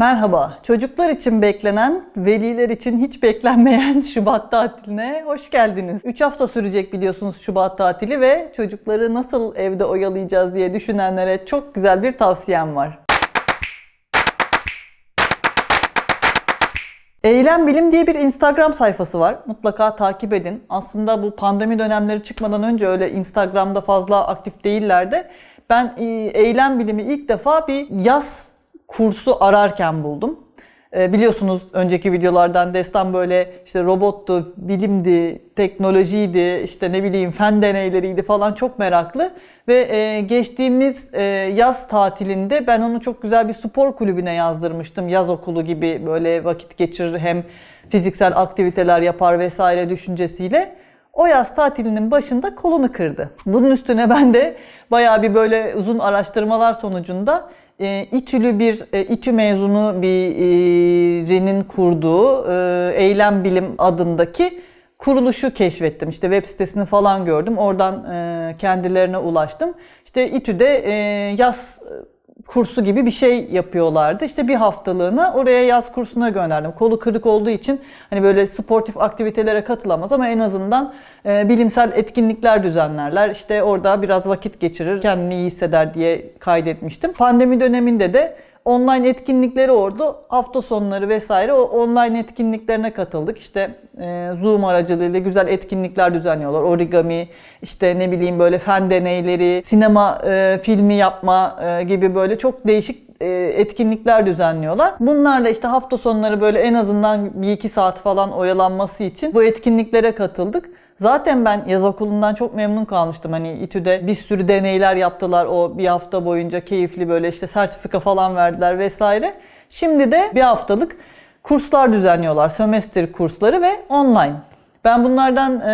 Merhaba. Çocuklar için beklenen, veliler için hiç beklenmeyen Şubat tatiline hoş geldiniz. 3 hafta sürecek biliyorsunuz Şubat tatili ve çocukları nasıl evde oyalayacağız diye düşünenlere çok güzel bir tavsiyem var. Eylem Bilim diye bir Instagram sayfası var. Mutlaka takip edin. Aslında bu pandemi dönemleri çıkmadan önce öyle Instagram'da fazla aktif değillerdi. Ben e, Eylem Bilim'i ilk defa bir yaz kursu ararken buldum. E, biliyorsunuz önceki videolardan destan böyle işte robottu, bilimdi, teknolojiydi, işte ne bileyim fen deneyleriydi falan çok meraklı. Ve e, geçtiğimiz e, yaz tatilinde ben onu çok güzel bir spor kulübüne yazdırmıştım. Yaz okulu gibi böyle vakit geçirir hem fiziksel aktiviteler yapar vesaire düşüncesiyle. O yaz tatilinin başında kolunu kırdı. Bunun üstüne ben de bayağı bir böyle uzun araştırmalar sonucunda e, İTÜ'lü bir e, İTÜ mezunu birinin kurduğu e, Eylem Bilim adındaki kuruluşu keşfettim. İşte web sitesini falan gördüm. Oradan kendilerine ulaştım. İşte İTÜ'de yaz kursu gibi bir şey yapıyorlardı. İşte bir haftalığına oraya yaz kursuna gönderdim. Kolu kırık olduğu için hani böyle sportif aktivitelere katılamaz ama en azından e, bilimsel etkinlikler düzenlerler. İşte orada biraz vakit geçirir, kendini iyi hisseder diye kaydetmiştim. Pandemi döneminde de online etkinlikleri oldu. Hafta sonları vesaire o online etkinliklerine katıldık. İşte e, Zoom aracılığıyla güzel etkinlikler düzenliyorlar. Origami, işte ne bileyim böyle fen deneyleri, sinema e, filmi yapma e, gibi böyle çok değişik e, etkinlikler düzenliyorlar. Bunlarla işte hafta sonları böyle en azından bir iki saat falan oyalanması için bu etkinliklere katıldık. Zaten ben yaz okulundan çok memnun kalmıştım. Hani İTÜ'de bir sürü deneyler yaptılar o bir hafta boyunca keyifli böyle işte sertifika falan verdiler vesaire. Şimdi de bir haftalık kurslar düzenliyorlar. Sömestr kursları ve online. Ben bunlardan e,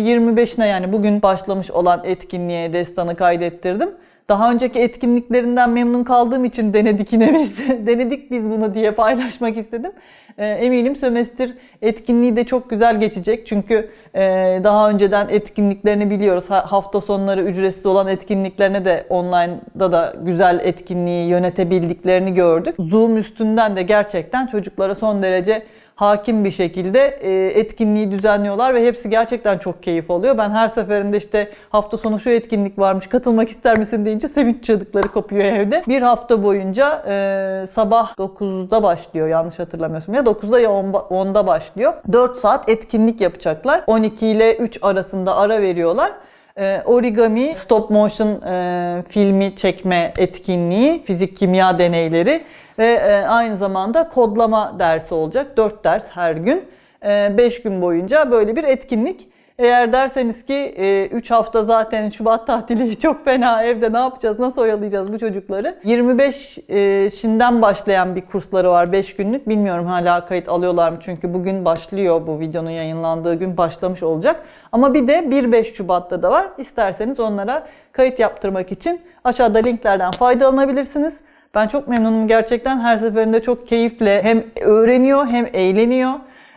25'ine yani bugün başlamış olan etkinliğe destanı kaydettirdim. Daha önceki etkinliklerinden memnun kaldığım için denedik yine biz, denedik biz bunu diye paylaşmak istedim. E, eminim sömestr etkinliği de çok güzel geçecek. Çünkü e, daha önceden etkinliklerini biliyoruz. Ha- Hafta sonları ücretsiz olan etkinliklerine de online'da da güzel etkinliği yönetebildiklerini gördük. Zoom üstünden de gerçekten çocuklara son derece hakim bir şekilde e, etkinliği düzenliyorlar ve hepsi gerçekten çok keyif oluyor. Ben her seferinde işte hafta sonu şu etkinlik varmış katılmak ister misin deyince sevinç çığlıkları kopuyor evde. Bir hafta boyunca e, sabah 9'da başlıyor yanlış hatırlamıyorsam ya 9'da ya 10'da 10'da başlıyor. 4 saat etkinlik yapacaklar. 12 ile 3 arasında ara veriyorlar. E, origami, stop motion e, filmi çekme etkinliği, fizik kimya deneyleri ve e, aynı zamanda kodlama dersi olacak. 4 ders her gün. 5 gün boyunca böyle bir etkinlik. Eğer derseniz ki 3 hafta zaten Şubat tatili çok fena evde ne yapacağız, nasıl oyalayacağız bu çocukları? 25'inden başlayan bir kursları var 5 günlük. Bilmiyorum hala kayıt alıyorlar mı çünkü bugün başlıyor bu videonun yayınlandığı gün başlamış olacak. Ama bir de 1-5 Şubat'ta da var. İsterseniz onlara kayıt yaptırmak için aşağıda linklerden faydalanabilirsiniz. Ben çok memnunum gerçekten. Her seferinde çok keyifle hem öğreniyor hem eğleniyor.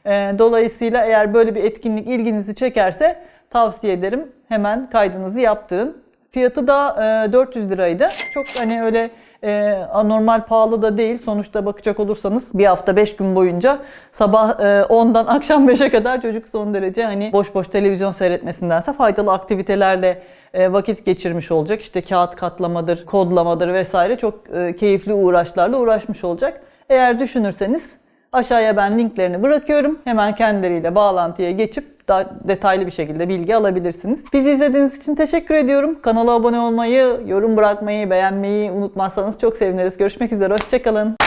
Ee, Dolayısıyla eğer böyle bir etkinlik ilginizi çekerse tavsiye ederim. Hemen kaydınızı yaptırın. Fiyatı da e, 400 liraydı. Çok hani öyle e, anormal pahalı da değil. Sonuçta bakacak olursanız bir hafta 5 gün boyunca sabah e, 10'dan akşam 5'e kadar çocuk son derece hani boş boş televizyon seyretmesindense faydalı aktivitelerle e, vakit geçirmiş olacak. İşte kağıt katlamadır, kodlamadır vesaire çok e, keyifli uğraşlarla uğraşmış olacak. Eğer düşünürseniz aşağıya ben linklerini bırakıyorum. Hemen kendileriyle bağlantıya geçip daha detaylı bir şekilde bilgi alabilirsiniz. Bizi izlediğiniz için teşekkür ediyorum. Kanala abone olmayı, yorum bırakmayı, beğenmeyi unutmazsanız çok seviniriz. Görüşmek üzere, hoşçakalın.